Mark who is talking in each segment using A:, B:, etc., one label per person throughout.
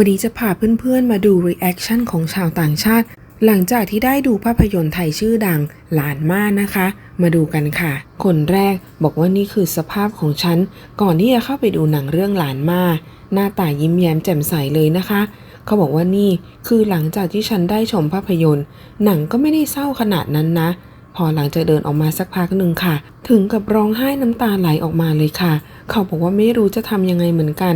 A: วันนี้จะพาเพื่อนๆมาดูรีแอคชั่นของชาวต่างชาติ หลังจากที่ได้ดูภาพยนตร์ไทยชื่อดังหลานม่านะคะ มาดูกันค่ะ คนแรกบอกว่านี่คือสภาพของฉัน ก่อนที่จะเข้าไปดูหนังเรื่องหลานม่า หน้าตายิ้มแย้มแจ่มใสเลยนะคะ เขาบอกว่านี่คือหลังจากที่ฉันได้ชมภาพยนตร์ หนังก็ไม่ได้เศร้าขนาดนั้นนะ พอหลังจากเดินออกมาสักพักหนึ่งค่ะ ถึงกับร้องไห้น้ำตาไหลออกมาเลยค่ะ เขาบอกว่าไม่รู้จะทำยังไงเหมือนกัน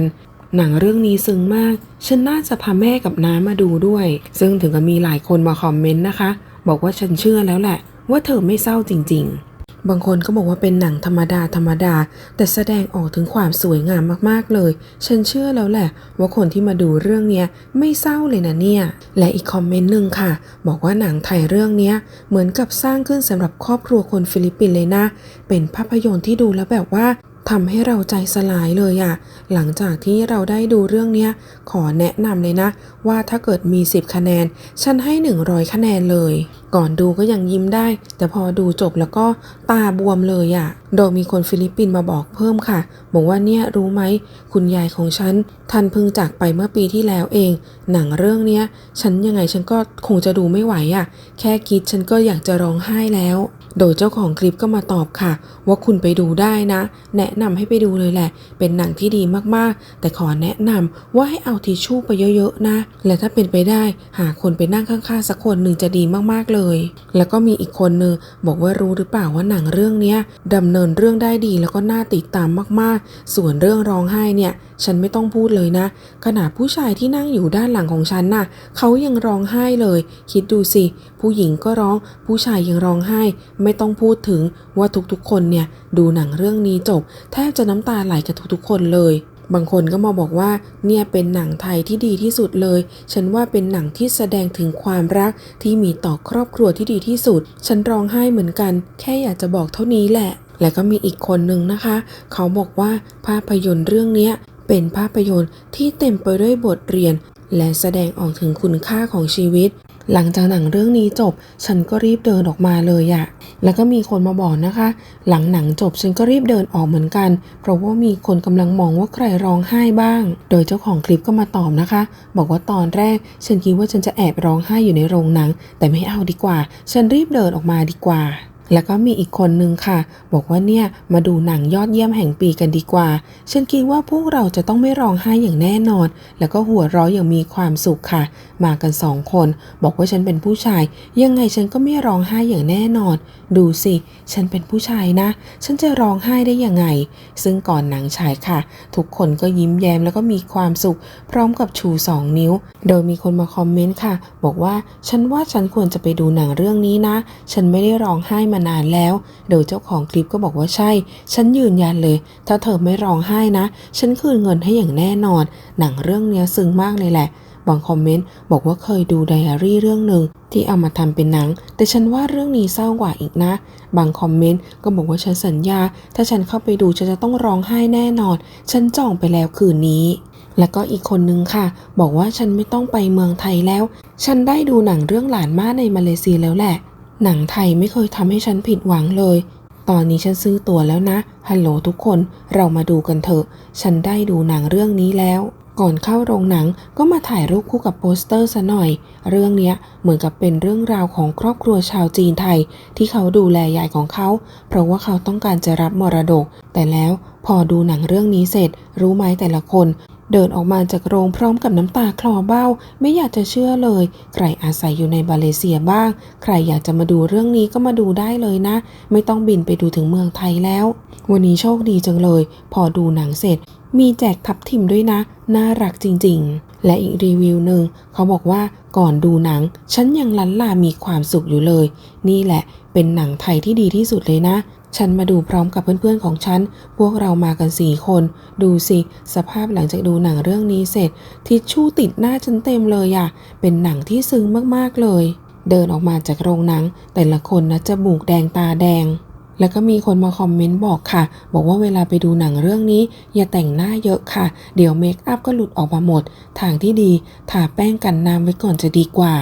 A: หนังเรื่องนี้ซึ้งมาก ฉันน่าจะพาแม่กับน้ามาดูด้วย ซึ่งถึงกับมีหลายคนมาคอมเมนต์นะคะ บอกว่าฉันเชื่อแล้วแหละ ว่าเธอไม่เศร้าจริง ๆ บางคนก็บอกว่าเป็นหนังธรรมดาธรรมดา แต่แสดงออกถึงความสวยงามมากๆเลย ฉันเชื่อแล้วแหละ ว่าคนที่มาดูเรื่องเนี้ยไม่เศร้าเลยนะเนี่ย และอีกคอมเมนต์หนึ่งค่ะ บอกว่าหนังไทยเรื่องเนี้ยเหมือนกับสร้างขึ้นสำหรับครอบครัวคนฟิลิปปินส์เลยนะ เป็นภาพยนตร์ที่ดูแล้วแบบว่า ทำให้เราใจสลายเลยอะหลังจากที่เราได้ดูเรื่องเนี้ย ขอแนะนำเลยนะ ว่าถ้าเกิดมี 10 คะแนน ฉันให้ 100 คะแนนเลย ก่อนดูก็ยังยิ้มได้ แต่พอดูจบแล้วก็ตาบวมเลยอะโดยมีคนฟิลิปปินส์มาบอกเพิ่มค่ะ บอกว่าเนี่ยรู้ไหม คุณยายของฉันท่านเพิ่งจากไปเมื่อปีที่แล้วเอง หนังเรื่องเนี้ย ฉันยังไงฉันก็คงจะดูไม่ไหวอะแค่คิดฉันก็อยากจะร้องไห้แล้ว โดยเจ้าของคลิปก็มาตอบค่ะ ว่าคุณไปดูได้นะ แนะนำให้ไปดูเลยแหละ เป็นหนังที่ดีมากๆ แต่ขอแนะนำว่าให้เอาทิชชู่ไปเยอะๆนะ และถ้าเป็นไปได้ หาคนไปนั่งข้างๆสักคนหนึ่งจะดีมากๆเลยแล้วก็มีอีกคนนึงบอกว่ารู้หรือเปล่าว่าหนังเรื่องนี้ดำเนินเรื่องได้ดีแล้วก็น่าติดตามมากๆ ส่วนเรื่องร้องไห้เนี่ย ฉันไม่ต้องพูดเลยนะ ขนาดผู้ชายที่นั่งอยู่ด้านหลังของฉันน่ะเขายังร้องไห้เลย คิดดูสิ ผู้หญิงก็ร้อง ผู้ชายยังร้องไห้ ไม่ต้องพูดถึงว่าทุกๆคนเนี่ยดูหนังเรื่องนี้จบ แทบจะน้ำตาไหลกับทุกๆคนเลย บางคนก็มาบอกว่าเนี่ยเป็นหนังไทยที่ดีที่สุดเลย ฉันว่าเป็นหนังที่แสดงถึงความรักที่มีต่อครอบครัวที่ดีที่สุด ฉันร้องไห้เหมือนกัน แค่อยากจะบอกเท่านี้แหละ และก็มีอีกคนหนึ่งนะคะ เขาบอกว่าภาพยนตร์เรื่องนี้เป็นภาพยนตร์ที่เต็มไปด้วยบทเรียน และแสดงออกถึงคุณค่าของชีวิต หลังจากหนังเรื่องนี้จบ ฉันก็รีบเดินออกมาเลยอะแล้วก็มีคนมาบอกนะคะ หลังหนังจบฉันก็รีบเดินออกเหมือนกัน เพราะว่ามีคนกำลังมองว่าใครร้องไห้บ้าง โดยเจ้าของคลิปก็มาตอบนะคะ บอกว่าตอนแรก ฉันคิดว่าฉันจะแอบร้องไห้อยู่ในโรงหนัง แต่ไม่เอาดีกว่า ฉันรีบเดินออกมาดีกว่า แล้วก็มีอีกคนนึงค่ะ บอกว่าเนี่ยมาดูหนังยอดเยี่ยมแห่งปีกันดีกว่า ฉันคิดว่าพวกเราจะต้องไม่ร้องไห้อย่างแน่นอน แล้วก็หัวเราะอย่างมีความสุขค่ะ มากันสองคน บอกว่าฉันเป็นผู้ชาย ยังไงฉันก็ไม่ร้องไห้อย่างแน่นอน ดูสิ ฉันเป็นผู้ชายนะ ฉันจะร้องไห้ได้ยังไง ซึ่งก่อนหนังฉายค่ะ ทุกคนก็ยิ้มแย้มแล้วก็มีความสุข พร้อมกับชูสองนิ้ว โดยมีคนมาคอมเมนต์ค่ะ บอกว่าฉันว่าฉันควรจะไปดูหนังเรื่องนี้นะ ฉันไม่ได้ร้องไห้มานานแล้ว โดยเจ้าของคลิปก็บอกว่าใช่ ฉันยืนยันเลย ถ้าเธอไม่ร้องไห้นะ ฉันคืนเงินให้อย่างแน่นอน หนังเรื่องเนี้ยซึ้งมากเลยแหละบางคอมเมนต์บอกว่าเคยดูไดอารี่เรื่องหนึ่งที่เอามาทำเป็นหนัง แต่ฉันว่าเรื่องนี้เศร้ากว่าอีกนะ บางคอมเมนต์ก็บอกว่าฉันสัญญา ถ้าฉันเข้าไปดูฉันจะต้องร้องไห้แน่นอน ฉันจองไปแล้วคืนนี้ แล้วก็อีกคนนึงค่ะ บอกว่าฉันไม่ต้องไปเมืองไทยแล้ว ฉันได้ดูหนังเรื่องหลานมาในมาเลเซียแล้วแหละ หนังไทยไม่เคยทำให้ฉันผิดหวังเลย ตอนนี้ฉันซื้อตั๋วแล้วนะ ฮัลโหลทุกคน เรามาดูกันเถอะ ฉันได้ดูหนังเรื่องนี้แล้ว ก่อนเข้าโรงหนังก็มาถ่ายรูปคู่กับโปสเตอร์ซะหน่อย เรื่องเนี้ยเหมือนกับเป็นเรื่องราวของครอบครัวชาวจีนไทย ที่เขาดูแลยายของเขา เพราะว่าเขาต้องการจะรับมรดก แต่แล้วพอดูหนังเรื่องนี้เสร็จ รู้ไหมแต่ละคน เดินออกมาจากโรงพร้อมกับน้ำตาคลอเบ้า ไม่อยากจะเชื่อเลย ใครอาศัยอยู่ในมาเลเซียบ้าง ใครอยากจะมาดูเรื่องนี้ก็มาดูได้เลยนะ ไม่ต้องบินไปดูถึงเมืองไทยแล้ว วันนี้โชคดีจังเลย พอดูหนังเสร็จ มีแจกทับทิมด้วยนะ น่ารักจริงๆ และอีกรีวิวหนึ่งเขาบอกว่าก่อนดูหนัง ฉันยังลันลามีความสุขอยู่เลย นี่แหละเป็นหนังไทยที่ดีที่สุดเลยนะ ฉันมาดูพร้อมกับเพื่อนๆของฉัน พวกเรามากันสี่คน ดูสิ สภาพหลังจากดูหนังเรื่องนี้เสร็จ ทิชชู่ติดหน้าฉันเต็มเลยอะเป็นหนังที่ซึ้งมากๆเลย เดินออกมาจากโรงหนัง แต่ละคนนะจมูกแดงตาแดง แล้วก็มีคนมาคอมเมนต์บอกค่ะ บอกว่าเวลาไปดูหนังเรื่องนี้ อย่าแต่งหน้าเยอะค่ะ เดี๋ยวเมคอัพก็หลุดออกมาหมด ทางที่ดีทาแป้งกันน้ำไว้ก่อนจะดีกว่า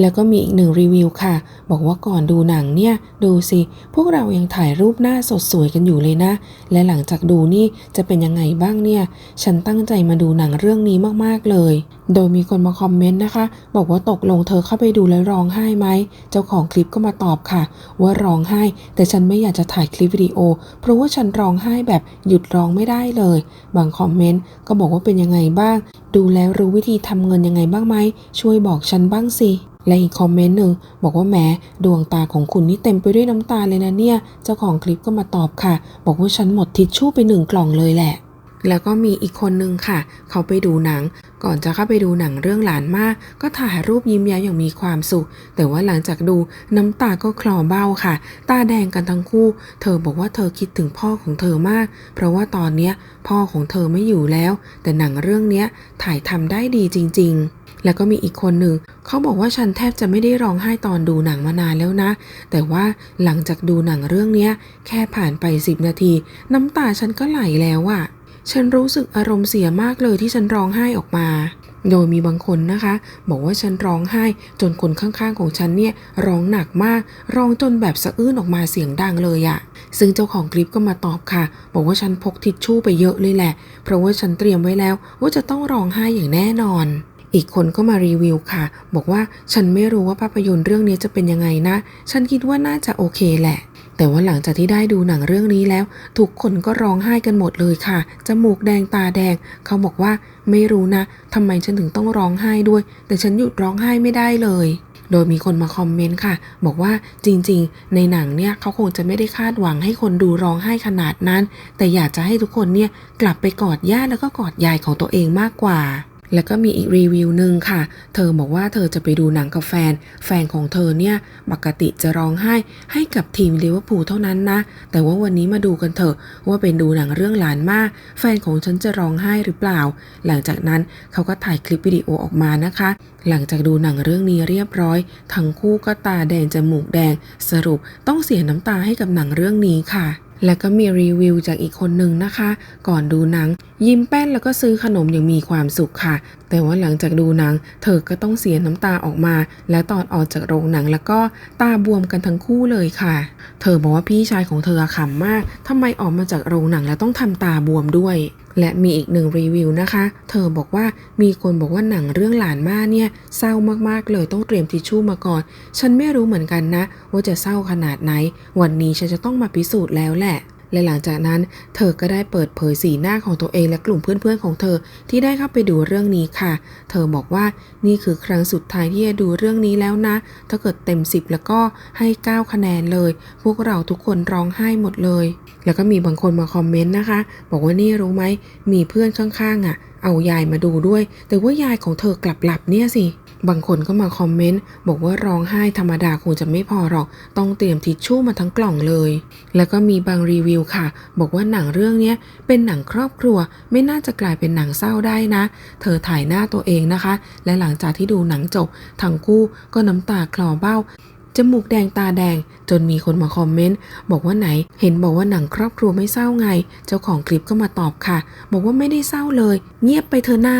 A: แล้วก็มีอีกหนึ่งรีวิวค่ะ บอกว่าก่อนดูหนังเนี่ย ดูสิ พวกเรายังถ่ายรูปหน้าสดสวยกันอยู่เลยนะ และหลังจากดูนี่จะเป็นยังไงบ้างเนี่ย ฉันตั้งใจมาดูหนังเรื่องนี้มากๆเลย โดยมีคนมาคอมเมนต์นะคะ บอกว่าตกลงเธอเข้าไปดูแล้วร้องไห้ไหม เจ้าของคลิปก็มาตอบค่ะ ว่าร้องไห้ แต่ฉันไม่อยากจะถ่ายคลิปวิดีโอ เพราะว่าฉันร้องไห้แบบหยุดร้องไม่ได้เลย บางคอมเมนต์ก็บอกว่าเป็นยังไงบ้าง ดูแล้วรู้วิธีทำเงินยังไงบ้างไหมช่วยบอกฉันบ้างสิและอีกคอมเมนต์หนึ่งบอกว่าแหมดวงตาของคุณนี่เต็มไปด้วยน้ำตาเลยนะเนี่ย เจ้าของคลิปก็มาตอบค่ะ บอกว่าฉันหมดทิชชู่ไปหนึ่งกล่องเลยแหละ แล้วก็มีอีกคนนึงค่ะ เขาไปดูหนัง ก่อนจะเข้าไปดูหนังเรื่องหลานมาก ก็ถ่ายรูปยิ้มแย้มอย่างมีความสุข แต่ว่าหลังจากดูน้ำตาก็คลอเบ้าค่ะ ตาแดงกันทั้งคู่ เธอบอกว่าเธอคิดถึงพ่อของเธอมาก เพราะว่าตอนเนี้ยพ่อของเธอไม่อยู่แล้ว แต่หนังเรื่องเนี้ยถ่ายทำได้ดีจริง ๆ แล้วก็มีอีกคนหนึ่ง เขาบอกว่าฉันแทบจะไม่ได้ร้องไห้ตอนดูหนังมานานแล้วนะ แต่ว่าหลังจากดูหนังเรื่องเนี้ยแค่ผ่านไป 10 นาที น้ำตาฉันก็ไหลแล้วอะฉันรู้สึกอารมณ์เสียมากเลยที่ฉันร้องไห้ออกมา โดยมีบางคนนะคะ บอกว่าฉันร้องไห้จนคนข้างๆของฉันเนี่ยร้องหนักมาก ร้องจนแบบสะอื้นออกมาเสียงดังเลยอะซึ่งเจ้าของคลิปก็มาตอบค่ะ บอกว่าฉันพกทิชชู่ไปเยอะเลยแหละ เพราะว่าฉันเตรียมไว้แล้วว่าจะต้องร้องไห้อย่างแน่นอน อีกคนก็มารีวิวค่ะ บอกว่าฉันไม่รู้ว่าภาพยนตร์เรื่องนี้จะเป็นยังไงนะ ฉันคิดว่าน่าจะโอเคแหละแต่ว่าหลังจากที่ได้ดูหนังเรื่องนี้แล้ว ทุกคนก็ร้องไห้กันหมดเลยค่ะ จมูกแดงตาแดง เขาบอกว่าไม่รู้นะทำไมฉันถึงต้องร้องไห้ด้วย แต่ฉันหยุดร้องไห้ไม่ได้เลย โดยมีคนมาคอมเมนต์ค่ะ บอกว่าจริงๆ ในหนังเนี่ยเขาคงจะไม่ได้คาดหวังให้คนดูร้องไห้ขนาดนั้น แต่อยากจะให้ทุกคนเนี่ยกลับไปกอดย่าแล้วก็กอดยายของตัวเองมากกว่า แล้วก็มีอีกรีวิวหนึ่งค่ะ เธอบอกว่าเธอจะไปดูหนังกับแฟน แฟนของเธอเนี่ยปกติจะร้องไห้ให้กับทีมลิเวอร์พูลเท่านั้นนะ แต่ว่าวันนี้มาดูกันเถอะว่าเป็นดูหนังเรื่องหลานมาก แฟนของฉันจะร้องไห้หรือเปล่า หลังจากนั้นเขาก็ถ่ายคลิปวิดีโอออกมานะคะ หลังจากดูหนังเรื่องนี้เรียบร้อย ทั้งคู่ก็ตาแดงจมูกแดง สรุปต้องเสียน้ำตาให้กับหนังเรื่องนี้ค่ะ และก็มีรีวิวจากอีกคนหนึ่งนะคะ ก่อนดูหนัง ยิ้มแป้นแล้วก็ซื้อขนมอย่างมีความสุขค่ะ แต่ว่าหลังจากดูหนัง เธอก็ต้องเสียน้ำตาออกมา และตอนออกจากโรงหนังแล้วก็ตาบวมกันทั้งคู่เลยค่ะ เธอบอกว่าพี่ชายของเธอขำมากทำไมออกมาจากโรงหนังแล้วต้องทำตาบวมด้วย และมีอีกหนึ่งรีวิวนะคะ เธอบอกว่ามีคนบอกว่าหนังเรื่องหลานมาเนี่ยเศร้ามากๆเลยต้องเตรียมทิชชู่มาก่อน ฉันไม่รู้เหมือนกันนะ ว่าจะเศร้าขนาดไหน วันนี้ฉันจะต้องมาพิสูจน์แล้วแหละและหลังจากนั้นเธอก็ได้เปิดเผยสีหน้าของตัวเองและกลุ่มเพื่อนๆของเธอที่ได้เข้าไปดูเรื่องนี้ค่ะ เธอบอกว่านี่คือครั้งสุดท้ายที่จะดูเรื่องนี้แล้วนะ ถ้าเกิดเต็ม 10 แล้วก็ให้ 9 คะแนนเลย พวกเราทุกคนร้องไห้หมดเลย แล้วก็มีบางคนมาคอมเมนต์นะคะ บอกว่านี่รู้ไหมมีเพื่อนข้างๆอะ เอายายมาดูด้วย แต่ว่ายายของเธอกลับหลับเนี่ยสิ บางคนก็มาคอมเมนต์บอกว่าร้องไห้ธรรมดาคงจะไม่พอหรอก ต้องเตรียมทิชชู่มาทั้งกล่องเลย แล้วก็มีบางรีวิวค่ะ บอกว่าหนังเรื่องนี้เป็นหนังครอบครัว ไม่น่าจะกลายเป็นหนังเศร้าได้นะ เธอถ่ายหน้าตัวเองนะคะ และหลังจากที่ดูหนังจบทั้งคู่ก็น้ำตาคลอเบ้า จมูกแดงตาแดง จนมีคนมาคอมเมนต์บอกว่าไหน เห็นบอกว่าหนังครอบครัวไม่เศร้าไง เจ้าของคลิปก็มาตอบค่ะ บอกว่าไม่ได้เศร้าเลย เงียบไปเถอะหน้า